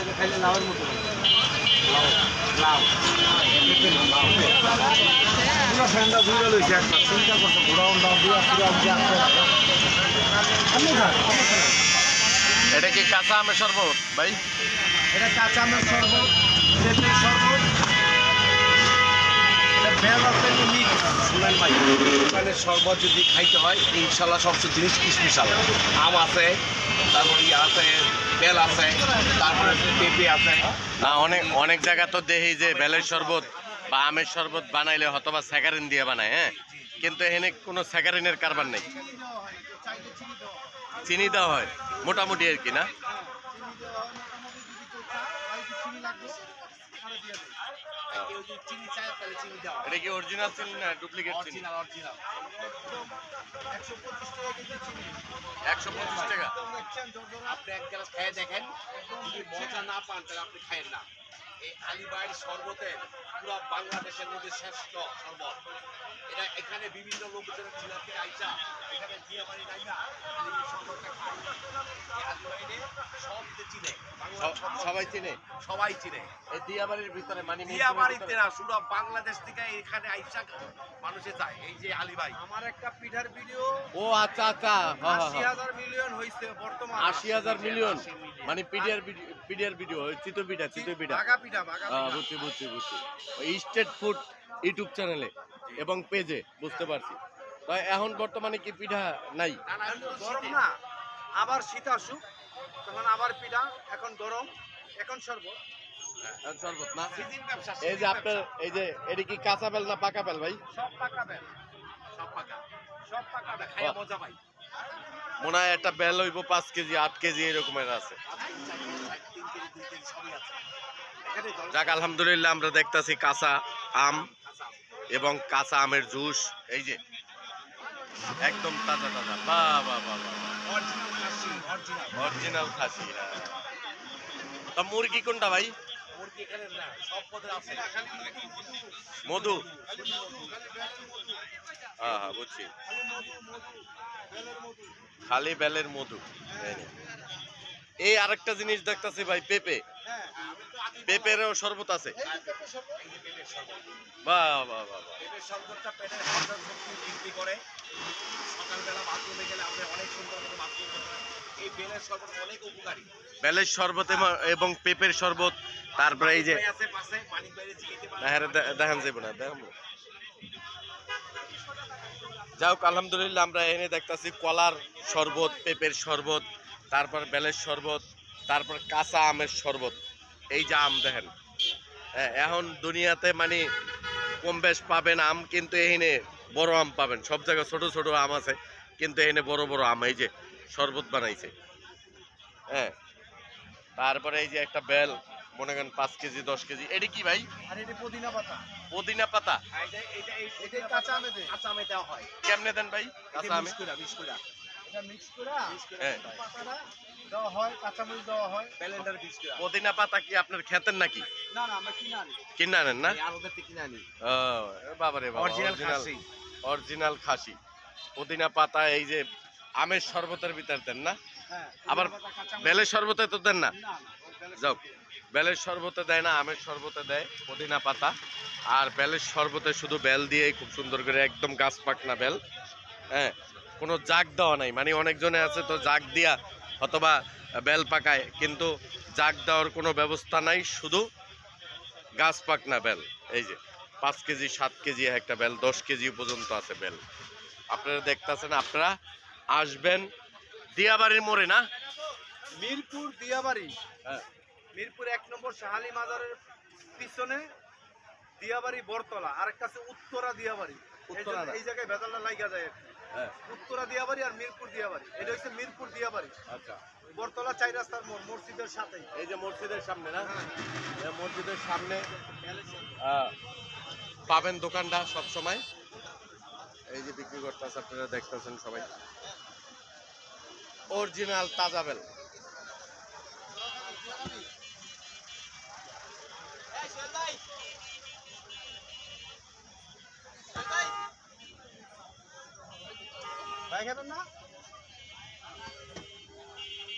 একটা খাইলে লাউয়ের মতো লাউ লাউ পুরো ফ্যানটা ধুয়ে লইছে একটা চিন্তা করছে ঘোড়াও দাও দিয়া পুরো দিয়া আপনি খান এটা কি কাঁচা আমের শরবত ভাই এটা কাঁচা আমের শরবত শুনেন ভাই দোকানের শরবত যদি খাইতে হয় ইনশাল্লাহ সবচেয়ে জিনিস স্পেশাল। আম আছে তারপরে ইয়ে আছে বেল আছে, তারপরে পেঁপে আছে। না, অনেক অনেক জায়গা তো দেখি যে বেলের শরবত বা আমের শরবত বানাইলে হয়তোবা স্যাকারিন দিয়ে বানায় হ্যাঁ? কিন্তু এখানে কোনো স্যাকারিনের কারবার নেই। চিনি দেওয়া হয়, মোটামুটি আর কি, না? কেউ যদি চিনি চায় তাহলে চিনি দেওয়া এটা কি অরিজিনাল চিনি না ডুপ্লিকেট চিনি? অরিজিনাল অরিজিনাল টাকা চিনি। আপনি এক গ্লাস খেয়ে দেখেন যদি মজা না পান তাহলে আপনি খায়েন না। এই আলিবাইয়ের শরবতে পুরো বাংলাদেশের মধ্যে শ্রেষ্ঠ শরবত। এটা এখানে বিভিন্ন লোকজন জেলা থেকে আইসা এখানে দিয়াবাড়ি আইসা শরবতটা খায় সবাই চিনে? সবাই চিনে। এই দিয়াবাড়ির ভিতরে মানে দিয়াবাড়িতে না শুধু বাংলাদেশ থেকে এখানে আইসা মানুষে যায় এই যে আলিবাই আমার একটা পিঠার ভিডিও। ও আচ্ছা আচ্ছা। হ্যাঁ আশি হ্যাঁ। হাজার মিলিয়ন হয়েছে বর্তমান। আশি হাজার মিলিয়ন মানে পিডিয়ার পিডিয়ার ভিডিও চিতো পিঠা চিতো পিঠা। বাঘা পিঠা বাঘা হ্যাঁ, বুঝছি বুঝছি বুঝছি। ওই স্টেট ফুড ইউটিউব চ্যানেলে এবং পেজে বুঝতে পারছি। এখন বর্তমানে কি পিঠা নাই? গরম না আবার শীত আসুক। তখন আবার পিঠা এখন গরম এখন শরবত। শরবত না? এই যে আপনার এই যে এটা কি কাঁচা বেল না পাকা বেল ভাই? সব পাকা বেল। সব পাকা। সব পাকা বেল। খাইয়া মজা পাই মনে হয় একটা বেল হইব পাঁচ কেজি আট কেজি এরকমের আছে। যাক আলহামদুলিল্লাহ আমরা দেখতাছি কাঁচা আম এবং কাঁচা আমের জুস। এই যে একদম তাজা তাজা। বা বা বা বা অরিজিনাল খাসি হ্যাঁ। তা মুরগি কোনটা ভাই? মধু? হ্যাঁ হ্যাঁ বুঝছি। খালি বেলের মধু। এই আরেকটা জিনিস দেখতাছি ভাই পেঁপে। পেঁপেরও শরবত আছে। বাহ বাহ বাহ। শরবতটা পেটের হজম শক্তি বৃদ্ধি করে। সকালবেলা বাথরুমে গেলে আপনি অনেক সুন্দর করে বাথরুম করতে পারেন এই বেলের শরবত এবং- পেঁপের শরবত তারপরে এই যে হ্যাঁ দেখান যাব না দেখাবো। যাই হোক আলহামদুলিল্লাহ আমরা এনে দেখতাছি কলার শরবত পেঁপের শরবত তারপর বেলের শরবত তারপর কাঁচা আমের শরবত এই যে আম দেখেন। হ্যাঁ, এখন দুনিয়াতে মানে কম বেশ পাবেন আম কিন্তু এখানে বড় আম পাবেন। সব জায়গায় ছোট ছোট আম আছে কিন্তু এখানে বড় বড় আম এই যে শরবত বানাইছে। হ্যাঁ। তারপরে এই যে একটা বেল মনে করেন পাঁচ কেজি দশ কেজি এটা কি ভাই? আর পুদিনা পাতা। পুদিনা পাতা। হয় কেমনে দেন ভাই? কাঁচা আমে? হ্যাঁ। হয় হয়। পুদিনা পাতা কি আপনার খেতেন নাকি? কিনে আনেন না? বাবারে অরিজিনাল অরিজিনাল খাসি। পুদিনা পাতা এই যে আমের শরবতের ভিতর দেন না? আবার বেলের শরবতে তো দেন না? যাও, বেলের শরবতে দেয় না, আমের শরবতে দেয়, পুদিনা পাতা। আর বেলের শরবতে শুধু বেল দিয়ে খুব সুন্দর করে একদম গাছ পাকনা বেল। হ্যাঁ কোনো জাগ দেওয়া নাই। মানে অনেকজনে আছে তো জাগ দিয়া অথবা বেল পাকায়, কিন্তু জাগ দেওয়ার কোনো ব্যবস্থা নাই, শুধু গাছ পাকনা বেল। এই যে, পাঁচ কেজি, সাত কেজি একটা বেল, দশ কেজি পর্যন্ত আছে বেল। আপনারা দেখতেছেন, আপনারা আসবেন দিয়াবাড়ির মোড়ে না? মিরপুর দিয়াবাড়ি। হ্যাঁ। মিরপুর এক নম্বর শাহালি মাজারের পিছনে দিয়াবাড়ি বরতলা আর একটা আছে উত্তরা দিয়াবাড়ি। এই জায়গায় ভেজালটা লাগা যায় হ্যাঁ। উত্তরা দিয়াবাড়ি আর মিরপুর দিয়াবাড়ি। এটা হচ্ছে মিরপুর দিয়াবাড়ি। আচ্ছা। বরতলা চাই রাস্তার মোড় মসজিদের সাথেই। এই যে মসজিদের সামনে না? এই মসজিদের সামনে পাবেন দোকানটা সব সময় এই যে বিক্রি করতেছে আপনারা দেখতেছেন সবাই। অরিজিনাল তাজা বেল। না?